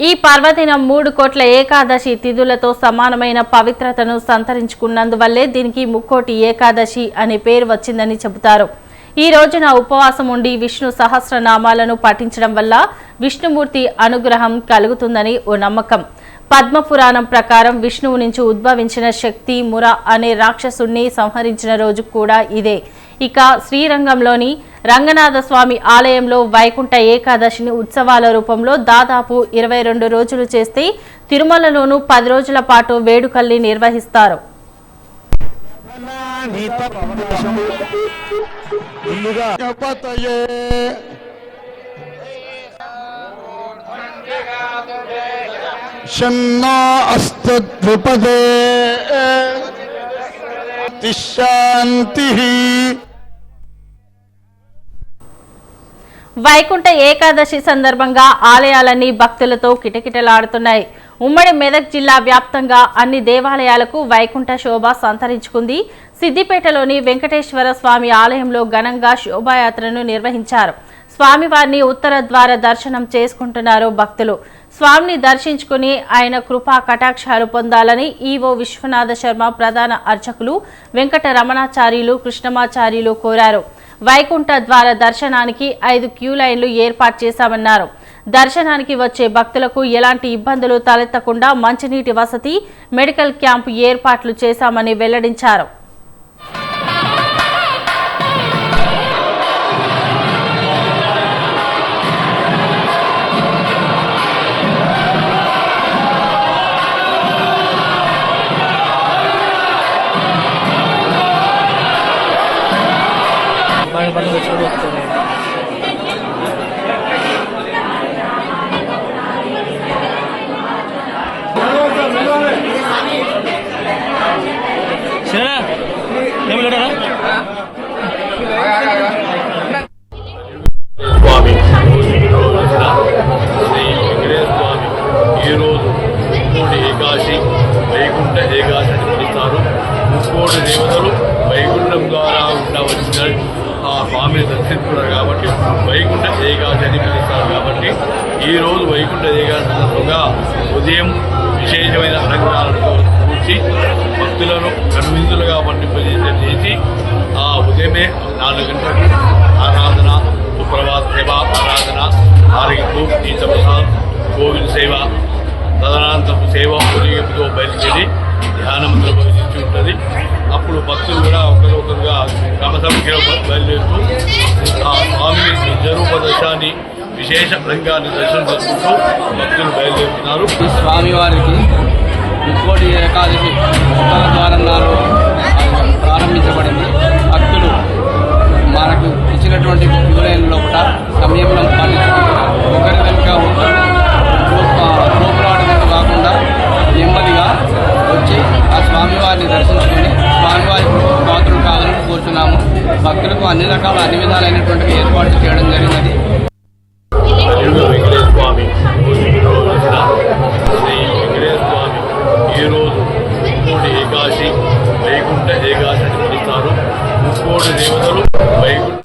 ఈ పర్వదినం మూడు కోట్ల ఏకాదశి తిథులతో సమానమైన పవిత్రతను సంతరించుకున్నందువల్లే దీనికి ముక్కోటి ఏకాదశి అనే పేరు వచ్చిందని చెబుతారు. ఈ రోజున ఉపవాసం ఉండి విష్ణు సహస్రనామాలను పఠించడం వల్ల విష్ణుమూర్తి అనుగ్రహం కలుగుతుందని ఓ నమ్మకం. పద్మపురాణం ప్రకారం విష్ణువు నుంచి ఉద్భవించిన శక్తి ముర అనే రాక్షసుణ్ణి సంహరించిన రోజు కూడా ఇదే. ఇక శ్రీరంగంలోని రంగనాథ స్వామి ఆలయంలో వైకుంఠ ఏకాదశిని ఉత్సవాల రూపంలో దాదాపు ఇరవై రెండు రోజులు చేస్తే తిరుమలలోనూ పది రోజుల పాటు వేడుకల్ని నిర్వహిస్తారు. శాంతి వైకుంఠ ఏకాదశి సందర్భంగా ఆలయాలన్నీ భక్తులతో కిటకిటలాడుతున్నాయి. ఉమ్మడి మెదక్ జిల్లా వ్యాప్తంగా అన్ని దేవాలయాలకు వైకుంఠ శోభ సంతరించుకుంది. సిద్దిపేటలోని వెంకటేశ్వర స్వామి ఆలయంలో ఘనంగా శోభాయాత్రను నిర్వహించారు. స్వామివారిని ఉత్తర ద్వార దర్శనం చేసుకుంటున్నారు భక్తులు. స్వామిని దర్శించుకుని ఆయన కృపా కటాక్షాలు పొందాలని ఈవో విశ్వనాథ శర్మ ప్రధాన అర్చకులు వెంకట రమణాచార్యులు కృష్ణమాచార్యులు కోరారు. వైకుంఠ ద్వార దర్శనానికి ఐదు క్యూ లైన్లు ఏర్పాటు చేశామన్నారు. దర్శనానికి వచ్చే భక్తులకు ఎలాంటి ఇబ్బందులు తలెత్తకుండా మంచినీటి వసతి మెడికల్ క్యాంపు ఏర్పాట్లు చేశామని వెల్లడించారు. 많이 받는 게 즐겁기 때문에. 지나라, 내물 열어라. ఈరోజు వైకుంఠ ఏకాశి సందర్భంగా ఉదయం విశేషమైన అలంకారాలతో కూర్చి భక్తులను కనువిందులుగా పండింపజేసే చేసి ఆ ఉదయమే నాలుగు గంటలకు ఆరాధన సుప్రభాత సేవ ఆరాధన ఆరగింపు తీర్థ ప్రసాదం కోవిల్ సేవ తదనంతరం సేవ ఊరేగింపుతో బయలుదేరి ధ్యానం భవించి ఉంటుంది. అప్పుడు భక్తులు కూడా ఒకరొకరుగా క్రమసంఖ్యలో బయలుదేరుతూ ఆ స్వామి నిజరూప విశేష రంగాన్ని దర్శనం చేసుకుంటూ భక్తులు బయలుదేరుతున్నారు. ఈ స్వామివారికి ముక్కోటి ఏకాదశి ఉత్తర ద్వారంలో ప్రారంభించబడింది. భక్తులు మనకు ఇచ్చినటువంటి క్యూలైన్ లోపల సమయంలో పాటించుకుంటూ ఒకరి వెనుక కాకుండా నెమ్మదిగా వచ్చి ఆ స్వామివారిని దర్శించుకొని స్వామివారి పాత్రలు కావాలని కోరుచున్నాము. భక్తులకు అన్ని రకాల అన్ని విధాలైనటువంటి ఏర్పాట్లు చేయడం జరిగినది. కోటి దేవతలు వైకుంఠ